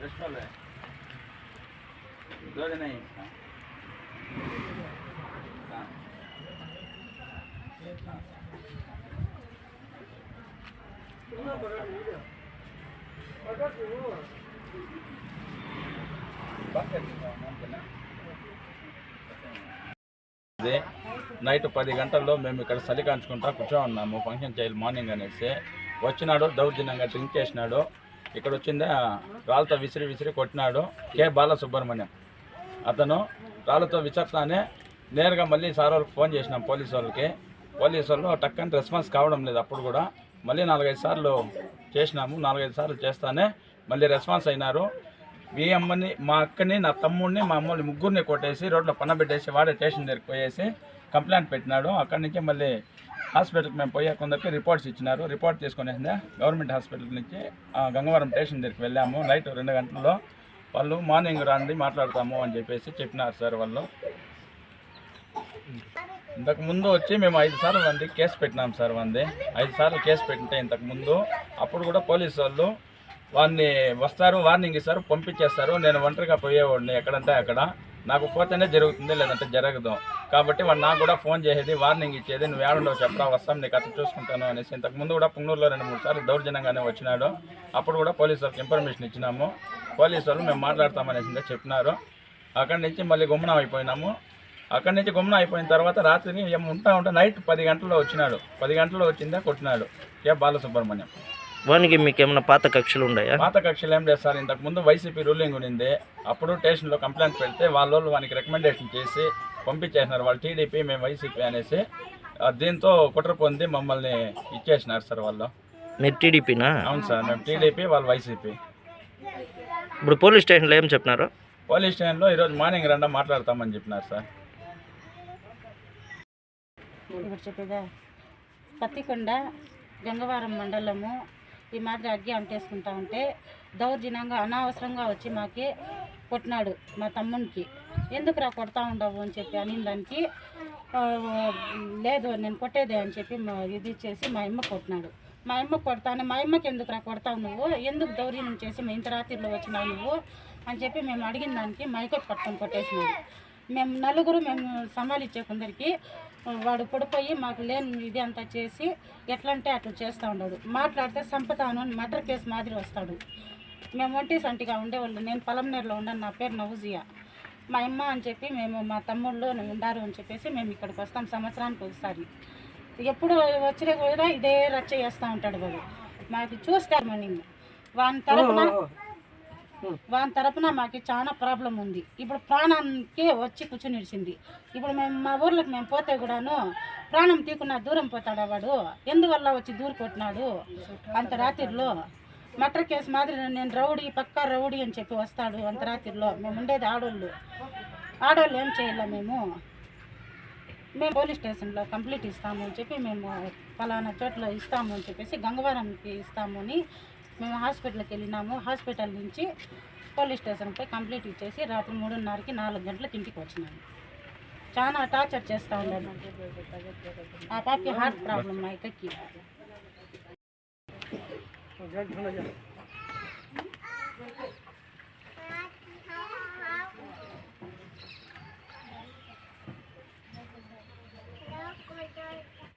Restaurant दो दिन नहीं हाँ। हाँ। बात कर रही हूँ, नाम करना। ఇది నైట్ పది గంటల్లో మేము ఇక్కడ చలి కాంచుకుంటా కూర్చో ఉన్నాము ఫంక్షన్ చేయాలి మార్నింగ్ అనేసి వచ్చినాడు దౌర్జన్యంగా డ్రింక్ చేసినాడు ఇక్కడ వచ్చిందా రాళ్ళతో విసిరి విసిరి కొట్టినాడు కే. బాలసుబ్రహ్మణ్యం. అతను రాళ్ళతో విచర్తానే నేరుగా మళ్ళీ సార్ వాళ్ళకి ఫోన్ చేసినాం పోలీస్ వాళ్ళకి. పోలీస్ వాళ్ళు టక్కని రెస్పాన్స్ కావడం లేదు అప్పుడు కూడా. మళ్ళీ నాలుగైదు సార్లు చేసినాము. నాలుగైదు సార్లు చేస్తానే మళ్ళీ రెస్పాన్స్ అయినారు. మీ అమ్మని మా అక్కని నా తమ్ముడిని మా అమ్మని ముగ్గురిని కొట్టేసి రోడ్లో పన్నబెట్టేసి వాడే స్టేషన్ దగ్గరికి పోయేసి కంప్లైంట్ పెట్టినాడు. అక్కడి నుంచి మళ్ళీ హాస్పిటల్కి మేము పోయే కొందరికి రిపోర్ట్స్ ఇచ్చినారు. రిపోర్ట్ తీసుకొని గవర్నమెంట్ హాస్పిటల్ నుంచి గంగవరం స్టేషన్ దగ్గరికి వెళ్ళాము. నైట్ రెండు గంటల్లో వాళ్ళు మార్నింగ్ రండి మాట్లాడతాము అని చెప్పేసి చెప్పినారు సార్ వాళ్ళు. ఇంతకుముందు వచ్చి మేము ఐదు సార్లు మంది కేసు పెట్టినాం సార్ వంది ఐదు సార్లు కేసు పెట్టింటే ఇంతకుముందు అప్పుడు కూడా పోలీసు వాళ్ళు వారిని వస్తారు వార్నింగ్ ఇస్తారు పంపించేస్తారు. నేను ఒంటరిగా పోయేవాడిని ఎక్కడంటే అక్కడ. నాకు పోతేనే జరుగుతుంది లేదంటే జరగదు. కాబట్టి వాడు నాకు కూడా ఫోన్ చేసేది వార్నింగ్ ఇచ్చేది నువ్వు ఏడుండవు చెప్పరా వస్తాం నీకు అతను చూసుకుంటాను అనేసి. ఇంతకు ముందు కూడా పుంగూరులో రెండు మూడు సార్లు దౌర్జన్యంగానే వచ్చినాడు. అప్పుడు కూడా పోలీసు వాళ్ళకి ఇన్ఫర్మేషన్ ఇచ్చినాము. పోలీసు వాళ్ళు మేము మాట్లాడతామనేసి చెప్పినారు. అక్కడి నుంచి మళ్ళీ గుమ్మనం అయిపోయినాము. అక్కడి నుంచి గుమ్మనం అయిపోయిన తర్వాత రాత్రి ఏమి ఉంటా ఉంటా నైట్ పది గంటల్లో వచ్చినాడు. పది గంటల్లో వచ్చిందా కొట్టినాడు. కే బాలసుబ్రహ్మణ్యం. వానికి మీకు ఏమైనా పాత కక్షలు ఉన్నాయా? పాత కక్షలు ఏం లేదు సార్. ఇంతకు ముందు వైసీపీ రూలింగ్ ఉండింది. అప్పుడు స్టేషన్లో కంప్లైంట్ పెడితే వాళ్ళు వానికి రికమెండేషన్ చేసి పంపించేసినారు. వాళ్ళు టీడీపీ మేము వైసీపీ అనేసి ఆ, దీంతో కుట్ర పొంది మమ్మల్ని ఇచ్చేసినారు సార్ వాళ్ళు. మీరు టీడీపీనా అవును సార్ మేము టీడీపీ వాళ్ళు వైసీపీ. ఇప్పుడు పోలీస్ స్టేషన్లో ఏం చెప్పినారు? పోలీస్ స్టేషన్లో ఈరోజు మార్నింగ్ రండా మాట్లాడతామని చెప్పినారు సార్. ఇప్పుడు చెప్పేదా? పత్తికొండ గంగవరం మండలము ఈ మాదిరి అగ్గి అంటేసుకుంటా ఉంటే దౌర్జన్యంగా అనవసరంగా వచ్చి మాకి కొట్టినాడు మా తమ్మునికి. ఎందుకురా కొడతా ఉండవు అని చెప్పి అని దానికి లేదు నేను కొట్టేదే అని చెప్పి మా ఇది చేసి మా అమ్మ కొట్టినాడు. మా అమ్మ కొడతాను మా అమ్మకి ఎందుకురా కొడతావు నువ్వు? ఎందుకు దౌర్జన్యం చేసి మా ఇంత రాత్రిలో వచ్చినావు నువ్వు? అని చెప్పి మేము అడిగిన దానికి మైకొట్ పట్టుకొని కొట్టేసినాడు. మేము నలుగురు మేము సమాలిచ్చే కొందరికి వాడు పడిపోయి మాకు లేని ఇది అంతా చేసి ఎట్లంటే అట్లా చేస్తూ ఉన్నాడు మాట్లాడితే సంపతాను అని మర్డర్ కేసు మాదిరి వస్తాడు. మేము ఒంటి సంటిగా ఉండేవాళ్ళు. నేను పొలంనేరులో ఉన్నాను. నా పేరు నౌజియా. మా అమ్మ అని చెప్పి మేము మా తమ్ముళ్ళు ఉండారు అని చెప్పేసి మేము ఇక్కడికి వస్తాం సంవత్సరానికి ఒకసారి. ఎప్పుడు వచ్చినా కూడా ఇదే రచ్చ చేస్తూ ఉంటాడు వాడు. మాకు చూస్తారు మనీ వాని తరపున వాని తరపున మాకు చాలా ప్రాబ్లం ఉంది. ఇప్పుడు ప్రాణానికి వచ్చి కూర్చుని ఇడిచింది ఇప్పుడు మేము మా ఊర్లోకి మేము పోతే కూడాను ప్రాణం తీకున్నా దూరం పోతాడా వాడు? ఎందువల్ల వచ్చి దూరు కొట్టినాడు? అంత రాత్రిలో మటర్ కేసు మాదిరి నేను రౌడీ పక్కా రౌడీ అని చెప్పి వస్తాడు అంత రాత్రిలో. మేము ఉండేది ఆడోళ్ళు. ఆడోళ్ళు ఏం చేయాల మేము. మేము పోలీస్ స్టేషన్లో కంప్లీట్ ఇస్తాము అని చెప్పి మేము ఫలానా చోట్ల ఇస్తాము అని చెప్పేసి గంగవరంకి ఇస్తాము అని మేము హాస్పిటల్కి వెళ్ళినాము. హాస్పిటల్ నుంచి పోలీస్ స్టేషన్పై కంప్లీట్ ఇచ్చేసి రాత్రి మూడున్నరకి నాలుగు గంటలకు ఇంటికి వచ్చినాము. చాలా టార్చర్ చేస్తూ ఉన్నాడు ఆ పాపకి హార్ట్ ప్రాబ్లం మా అక్కకి